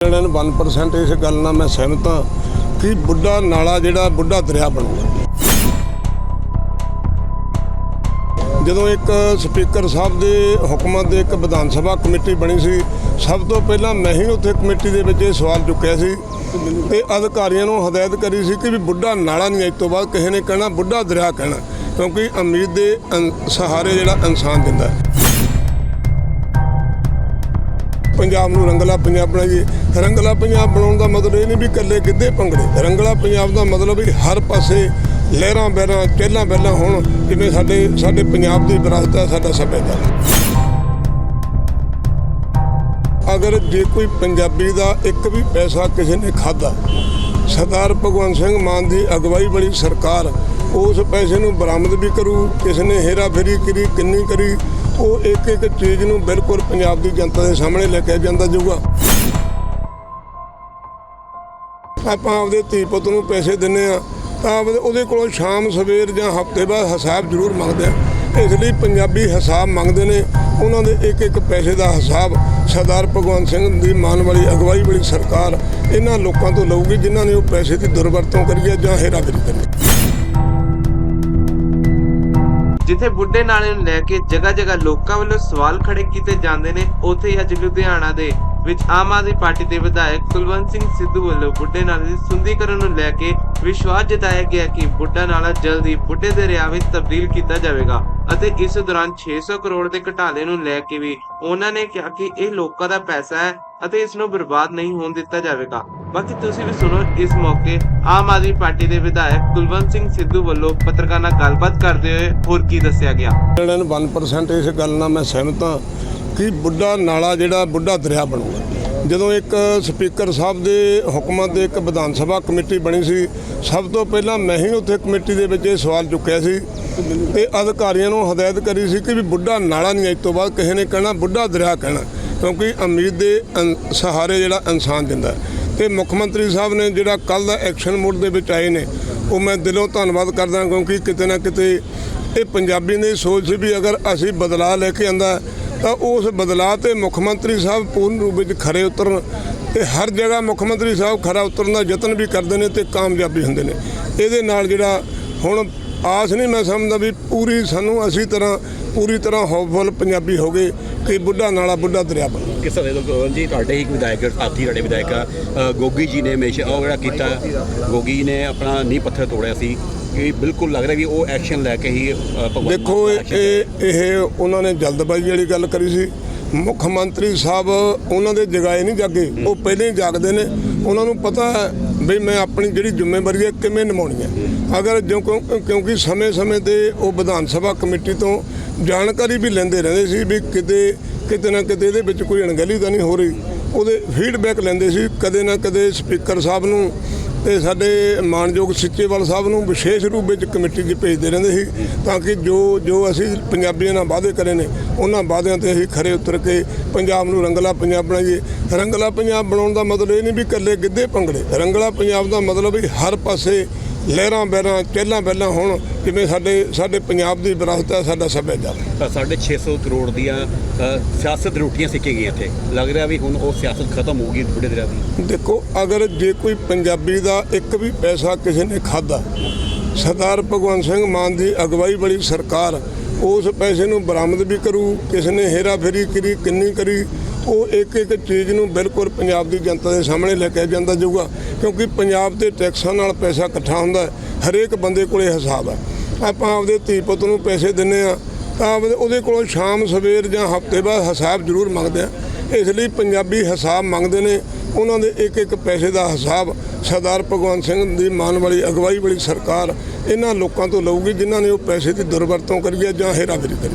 ਇਹਨਾਂ 1% ਇਸ ਗੱਲ ਨਾਲ ਮੈਂ ਸਹਿਮਤ ਹਾਂ ਕਿ ਬੁੱਢਾ ਨਾਲਾ ਜਿਹੜਾ ਬੁੱਢਾ ਦਰਿਆ ਬਣੂਗਾ ਜਦੋਂ ਇੱਕ ਸਪੀਕਰ ਸਾਹਿਬ ਦੇ ਹੁਕਮਾਂ ਦੇ ਇੱਕ ਵਿਧਾਨ ਸਭਾ ਕਮੇਟੀ ਬਣੀ ਸੀ, ਸਭ ਤੋਂ ਪਹਿਲਾਂ ਮੈਂ ਹੀ ਉੱਥੇ ਕਮੇਟੀ ਦੇ ਵਿੱਚ ਇਹ ਸਵਾਲ ਚੁੱਕਿਆ ਸੀ ਤੇ ਅਧਿਕਾਰੀਆਂ ਨੂੰ ਹਦਾਇਤ ਕਰੀ ਸੀ ਕਿ ਵੀ ਬੁੱਢਾ ਨਾਲਾ ਨਹੀਂ ਅੱਜ ਤੋਂ ਬਾਅਦ ਕਿਸੇ ਨੇ ਕਹਿਣਾ ਬੁੱਢਾ ਦਰਿਆ ਕਹਿਣਾ, ਕਿਉਂਕਿ ਉਮੀਦ ਦੇ ਸਹਾਰੇ ਜਿਹੜਾ ਇਨਸਾਨ ਦਿੰਦਾ ਹੈ। ਪੰਜਾਬ ਨੂੰ ਰੰਗਲਾ ਪੰਜਾਬ ਬਣਾਈਏ। ਰੰਗਲਾ ਪੰਜਾਬ ਬਣਾਉਣ ਦਾ ਮਤਲਬ ਇਹ ਨਹੀਂ ਵੀ ਇਕੱਲੇ ਗਿੱਧੇ ਭੰਗੜੇ। ਰੰਗਲਾ ਪੰਜਾਬ ਦਾ ਮਤਲਬ ਵੀ ਹਰ ਪਾਸੇ ਲਹਿਰਾਂ ਬਹਿਰਾਂ, ਚਹਿਲਾਂ ਪਹਿਲਾਂ ਹੋਣ, ਜਿਵੇਂ ਸਾਡੇ ਸਾਡੇ ਪੰਜਾਬ ਦੀ ਵਿਰਾਸਤ ਹੈ, ਸਾਡਾ ਸੱਭਿਆਚਾਰ। ਅਗਰ ਜੇ ਕੋਈ ਪੰਜਾਬੀ ਦਾ ਇੱਕ ਵੀ ਪੈਸਾ ਕਿਸੇ ਨੇ ਖਾਦਾ ਸਰਦਾਰ ਭਗਵੰਤ ਸਿੰਘ ਮਾਨ ਦੀ ਅਗਵਾਈ ਵਾਲੀ ਸਰਕਾਰ ਉਸ ਪੈਸੇ ਨੂੰ ਬਰਾਮਦ ਵੀ ਕਰੂ, ਕਿਸ ਨੇ ਹੇਰਾ ਫੇਰੀ ਕਰੀ, ਕਿੰਨੀ ਕਰੀ ਉਹ ਇੱਕ ਇੱਕ ਚੀਜ਼ ਨੂੰ ਬਿਲਕੁਲ ਪੰਜਾਬ ਦੀ ਜਨਤਾ ਦੇ ਸਾਹਮਣੇ ਲੈ ਕੇ ਜਾਂਦਾ ਜਾਊਗਾ। ਆਪਾਂ ਆਪਦੇ ਧੀ ਪੁੱਤ ਨੂੰ ਪੈਸੇ ਦਿੰਨੇ ਆ ਤਾਂ ਆਪਦੇ ਉਹਦੇ ਕੋਲੋਂ ਸ਼ਾਮ, ਸਵੇਰ ਜਾਂ ਹਫ਼ਤੇ ਬਾਅਦ ਹਿਸਾਬ ਜ਼ਰੂਰ ਮੰਗਦੇ ਆ ਇਸ ਲਈ ਪੰਜਾਬੀ ਹਿਸਾਬ ਮੰਗਦੇ ਨੇ, ਉਹਨਾਂ ਦੇ ਇੱਕ ਇੱਕ ਪੈਸੇ ਦਾ ਹਿਸਾਬ ਸਰਦਾਰ ਭਗਵੰਤ ਸਿੰਘ ਦੀ ਮਾਨ ਵਾਲੀ ਅਗਵਾਈ ਵਾਲੀ ਸਰਕਾਰ ਇਹਨਾਂ ਲੋਕਾਂ ਤੋਂ ਲਊਗੀ, ਜਿਨ੍ਹਾਂ ਨੇ ਉਹ ਪੈਸੇ ਦੀ ਦੁਰਵਰਤੋਂ ਕਰੀ ਹੈ ਜਾਂ ਹੇਰਾਫੇਰੀ ਕਰੀ ਜਿੱਥੇ ਬੁੱਢੇ ਨਾਲੇ ਨੂੰ ਲੈ ਕੇ ਜਗ੍ਹਾ ਜਗ੍ਹਾ ਲੋਕਾਂ ਵੱਲੋਂ ਸਵਾਲ ਖੜੇ ਕੀਤੇ ਜਾਂਦੇ ਨੇ, ਉੱਥੇ ਹੀ ਅੱਜ ਲੁਧਿਆਣਾ ਦੇ ਵਿੱਚ ਆਮ ਆਦਮੀ ਪਾਰਟੀ ਦੇ ਵਿਧਾਇਕ ਕੁਲਵੰਤ ਸਿੰਘ ਸਿੱਧੂ ਵੱਲੋਂ ਬੁੱਢੇ ਨਾਲੇ ਦੀ ਸੁੰਦੀਕਰਨ ਨੂੰ ਲੈ ਕੇ ਵਿਸ਼ਵਾਸ ਜਤਾਇਆ ਗਿਆ ਕਿ ਬੁੱਢਾ ਨਾਲਾ ਜਲਦੀ ਬੁੱਢੇ ਦੇ ਦਰਿਆ ਵਿੱਚ ਤਬਦੀਲ ਕੀਤਾ ਜਾਵੇਗਾ ਅਤੇ ਇਸ ਦੌਰਾਨ 600 ਕਰੋੜ ਦੇ ਘਟਾਲੇ ਨੂੰ ਲੈ ਕੇ ਵੀ ਉਹਨਾਂ ਨੇ ਕਿਹਾ ਕਿ ਇਹ ਲੋਕਾਂ ਦਾ ਪੈਸਾ ਹੈ ਅਤੇ ਇਸ ਨੂੰ ਬਰਬਾਦ ਨਹੀਂ ਹੋਣ ਦਿੱਤਾ ਜਾਵੇਗਾ। ਬਾਕੀ ਤੁਸੀਂ ਵੀ ਸੁਣੋ, ਇਸ ਮੌਕੇ ਆਮ ਆਦਮੀ ਪਾਰਟੀ ਦੇ ਵਿਧਾਇਕ ਕੁਲਵੰਤ ਸਿੰਘ ਸਿੱਧੂ ਵੱਲੋਂ ਪੱਤਰਕਾਰਾਂ ਨਾਲ ਗੱਲਬਾਤ ਕਰਦੇ ਹੋਏ ਹੋਰ ਕੀ ਦੱਸਿਆ ਗਿਆ? 1% ਇਸ ਗੱਲ ਨਾਲ ਮੈਂ ਸਹਿਮਤ ਹਾਂ ਕਿ ਬੁੱਢਾ ਨਾਲਾ ਜਿਹੜਾ ਬੁੱਢਾ ਦਰਿਆ ਬਣੂਗਾ। ਜਦੋਂ ਇੱਕ ਸਪੀਕਰ ਸਾਹਿਬ ਦੇ ਹੁਕਮਾਂ ਦੇ ਇੱਕ ਵਿਧਾਨ ਸਭਾ ਕਮੇਟੀ ਬਣੀ ਸੀ, ਸਭ ਤੋਂ ਪਹਿਲਾਂ ਮੈਂ ਹੀ ਉੱਥੇ ਕਮੇਟੀ ਦੇ ਵਿੱਚ ਇਹ ਸਵਾਲ ਚੁੱਕਿਆ ਸੀ ਤੇ ਅਧਿਕਾਰੀਆਂ ਨੂੰ ਹਦਾਇਤ ਕਰੀ ਸੀ ਕਿ ਵੀ ਬੁੱਢਾ ਨਾਲਾ ਨਹੀਂ ਅੱਜ ਤੋਂ ਬਾਅਦ ਕਿਸੇ ਨੇ ਕਹਿਣਾ ਬੁੱਢਾ ਦਰਿਆ ਕਹਿਣਾ, ਕਿਉਂਕਿ ਅਮੀਰ ਦੇ ਸਹਾਰੇ ਜਿਹੜਾ ਇਨਸਾਨ ਦਿੰਦਾ। ਤੇ ਮੁੱਖ ਮੰਤਰੀ ਸਾਹਿਬ ਨੇ ਜਿਹੜਾ ਕੱਲ ਦਾ ਐਕਸ਼ਨ ਮੋਡ ਦੇ ਵਿੱਚ ਆਏ ਨੇ, ਉਹ ਮੈਂ ਦਿਲੋਂ ਧੰਨਵਾਦ ਕਰਦਾ ਕਿਉਂਕਿ ਕਿਤੇ ਨਾ ਕਿਤੇ ਇਹ ਪੰਜਾਬੀ ਦੀ ਸੋਚ ਸੀ ਵੀ ਅਗਰ ਅਸੀਂ ਬਦਲਾਅ ਲੈ ਕੇ ਆਂਦਾ, ਤਾਂ ਉਸ ਬਦਲਾਅ ਤੇ ਮੁੱਖ ਮੰਤਰੀ ਸਾਹਿਬ ਪੂਰਨ ਰੂਪ ਵਿੱਚ ਖਰੇ ਉਤਰਨ ਤੇ ਹਰ ਜਗ੍ਹਾ ਮੁੱਖ ਮੰਤਰੀ ਸਾਹਿਬ ਖਰਾ ਉਤਰਨ ਦਾ ਯਤਨ ਵੀ ਕਰਦੇ ਨੇ ਤੇ ਕਾਮਯਾਬੀ ਹੁੰਦੇ ਨੇ। ਇਹਦੇ ਨਾਲ ਜਿਹੜਾ ਹੁਣ ਆਸ ਨਹੀਂ ਮੈਂ ਸਮਝਦਾ ਵੀ ਪੂਰੀ ਸਾਨੂੰ ਅਸੀਂ ਤਰ੍ਹਾਂ ਪੂਰੀ ਤਰ੍ਹਾਂ ਹੋਪਫੁਲ ਪੰਜਾਬੀ ਹੋ ਗਏ ਕਿ ਬੁੱਢਾ ਨਾਲਾ ਬੁੱਢਾ ਦਰਿਆ ਬਣ। ਕਿਸ ਤਰ੍ਹਾਂ ਦੇ ਲੋਕ ਜੀ ਤੁਹਾਡੇ ਹੀ ਇੱਕ ਵਿਧਾਇਕ ਸਾਥੀ ਤੁਹਾਡੇ ਵਿਧਾਇਕ ਗੋਗੀ ਜੀ ਨੇ ਹਮੇਸ਼ਾ ਉਹ ਜਿਹੜਾ ਕੀਤਾ ਗੋਗੀ ਨੇ ਆਪਣਾ ਨੀਂਹ ਪੱਥਰ ਤੋੜਿਆ ਸੀ ਕਿ ਬਿਲਕੁਲ ਲੱਗ ਰਿਹਾ ਵੀ ਉਹ ਐਕਸ਼ਨ ਲੈ ਕੇ ਹੀ ਦੇਖੋ। ਇਹ ਇਹ ਉਹਨਾਂ ਨੇ ਜਲਦਬਾਜ਼ੀ ਵਾਲੀ ਗੱਲ ਕਰੀ ਸੀ। ਮੁੱਖ ਮੰਤਰੀ ਸਾਹਿਬ ਉਹਨਾਂ ਦੇ ਜਗਾਏ ਨਹੀਂ ਜਾਗੇ, ਉਹ ਪਹਿਲਾਂ ਹੀ ਜਾਗਦੇ ਨੇ। ਉਹਨਾਂ ਨੂੰ ਪਤਾ ਹੈ ਵੀ ਮੈਂ ਆਪਣੀ ਜਿਹੜੀ ਜ਼ਿੰਮੇਵਾਰੀ ਹੈ ਕਿਵੇਂ ਨਿਭਾਉਣੀ ਹੈ। ਅਗਰ ਜੋ ਕਿਉਂ- ਕਿਉਂਕਿ ਸਮੇਂ-ਸਮੇਂ ਤੇ ਉਹ ਵਿਧਾਨ ਸਭਾ ਕਮੇਟੀ ਤੋਂ ਜਾਣਕਾਰੀ ਵੀ ਲੈਂਦੇ ਰਹਿੰਦੇ ਸੀ ਵੀ ਕਿਤੇ ਕਿਤੇ ਨਾ ਕਿਤੇ ਇਹਦੇ ਵਿੱਚ ਕੋਈ ਅਣਗਹਿਲੀ ਤਾਂ ਨਹੀਂ ਹੋ ਰਹੀ। ਉਹਦੇ ਫੀਡਬੈਕ ਲੈਂਦੇ ਸੀ, ਕਦੇ ਨਾ ਕਦੇ ਸਪੀਕਰ ਸਾਹਿਬ ਨੂੰ ਤੇ ਸਾਡੇ ਮਾਨਯੋਗ ਸਿੱਚੇਵਾਲ ਸਾਹਿਬ ਨੂੰ ਵਿਸ਼ੇਸ਼ ਰੂਪ ਵਿੱਚ ਕਮੇਟੀ 'ਚ ਭੇਜਦੇ ਰਹਿੰਦੇ ਸੀ ਤਾਂ ਕਿ ਜੋ ਜੋ ਅਸੀਂ ਪੰਜਾਬੀਆਂ ਨਾਲ ਵਾਅਦੇ ਕਰੇ ਨੇ, ਉਹਨਾਂ ਵਾਅਦਿਆਂ ਤੇ ਅਸੀਂ ਖਰੇ ਉਤਰ ਕੇ ਪੰਜਾਬ ਨੂੰ ਰੰਗਲਾ ਪੰਜਾਬ ਬਣਾਈਏ। ਰੰਗਲਾ ਪੰਜਾਬ ਬਣਾਉਣ ਦਾ ਮਤਲਬ ਇਹ ਨਹੀਂ ਵੀ ਇਕੱਲੇ ਗਿੱਧੇ ਭੰਗੜੇ। ਰੰਗਲਾ ਪੰਜਾਬ ਦਾ ਮਤਲਬ ਵੀ ਹਰ ਪਾਸੇ ਲਹਿਰਾਂ ਬਹਿਰਾਂ ਚਹਿਲਾਂ ਪਹਿਲਾਂ ਹੋਣ ਜਿਵੇਂ ਸਾਡੇ ਸਾਡੇ ਪੰਜਾਬ ਦੀ ਵਿਰਾਸਤ ਹੈ ਸਾਡਾ ਸੱਭਿਆਚਾਰ ਤਾਂ ਸਾਢੇ 600 ਕਰੋੜ ਦੀਆਂ ਸਿਆਸਤ ਰੋਟੀਆਂ ਸਿੱਕੇ ਗਈਆਂ ਇੱਥੇ। ਲੱਗ ਰਿਹਾ ਵੀ ਹੁਣ ਉਹ ਸਿਆਸਤ ਖਤਮ ਹੋ ਗਈ ਬੁੱਢੇ ਦਰਿਆ ਦੀ। ਦੇਖੋ ਅਗਰ ਜੇ ਕੋਈ ਪੰਜਾਬੀ ਦਾ ਇੱਕ ਵੀ ਪੈਸਾ ਕਿਸੇ ਨੇ ਖਾਦਾ ਸਰਦਾਰ ਭਗਵੰਤ ਸਿੰਘ ਮਾਨ ਦੀ ਅਗਵਾਈ ਵਾਲੀ ਸਰਕਾਰ ਉਸ ਪੈਸੇ ਨੂੰ ਬਰਾਮਦ ਵੀ ਕਰੂ ਕਿਸ ਨੇ ਹੇਰਾ ਫੇਰੀ ਕਰੀ ਕਿੰਨੀ ਕਰੀ ਉਹ ਇੱਕ ਇੱਕ ਚੀਜ਼ ਨੂੰ ਬਿਲਕੁਲ ਪੰਜਾਬ ਦੀ ਜਨਤਾ ਦੇ ਸਾਹਮਣੇ ਲੈ ਕੇ ਜਾਂਦਾ ਜਾਊਗਾ, ਕਿਉਂਕਿ ਪੰਜਾਬ ਦੇ ਟੈਕਸਾਂ ਨਾਲ ਪੈਸਾ ਇਕੱਠਾ ਹੁੰਦਾ ਹਰੇਕ ਬੰਦੇ ਕੋਲੇ ਹਿਸਾਬ ਹੈ। ਆਪਾਂ ਆਪਦੇ ਧੀ ਪੁੱਤ ਨੂੰ ਪੈਸੇ ਦਿੰਨੇ ਆ ਤਾਂ ਆਪਦੇ ਉਹਦੇ ਕੋਲੋਂ ਸ਼ਾਮ, ਸਵੇਰ ਜਾਂ ਹਫ਼ਤੇ ਬਾਅਦ ਹਿਸਾਬ ਜ਼ਰੂਰ ਮੰਗਦੇ ਆ ਇਸ ਲਈ ਪੰਜਾਬੀ ਹਿਸਾਬ ਮੰਗਦੇ ਨੇ, ਉਹਨਾਂ ਦੇ ਇੱਕ ਇੱਕ ਪੈਸੇ ਦਾ ਹਿਸਾਬ ਸਰਦਾਰ ਭਗਵੰਤ ਸਿੰਘ ਦੀ ਮਾਨ ਵਾਲੀ, ਅਗਵਾਈ ਵਾਲੀ ਸਰਕਾਰ ਇਹਨਾਂ ਲੋਕਾਂ ਤੋਂ ਲਊਗੀ, ਜਿਨ੍ਹਾਂ ਨੇ ਉਹ ਪੈਸੇ ਦੀ ਦੁਰਵਰਤੋਂ ਕਰੀ ਹੈ ਜਾਂ ਹੇਰਾਫੇਰੀ ਕਰੀ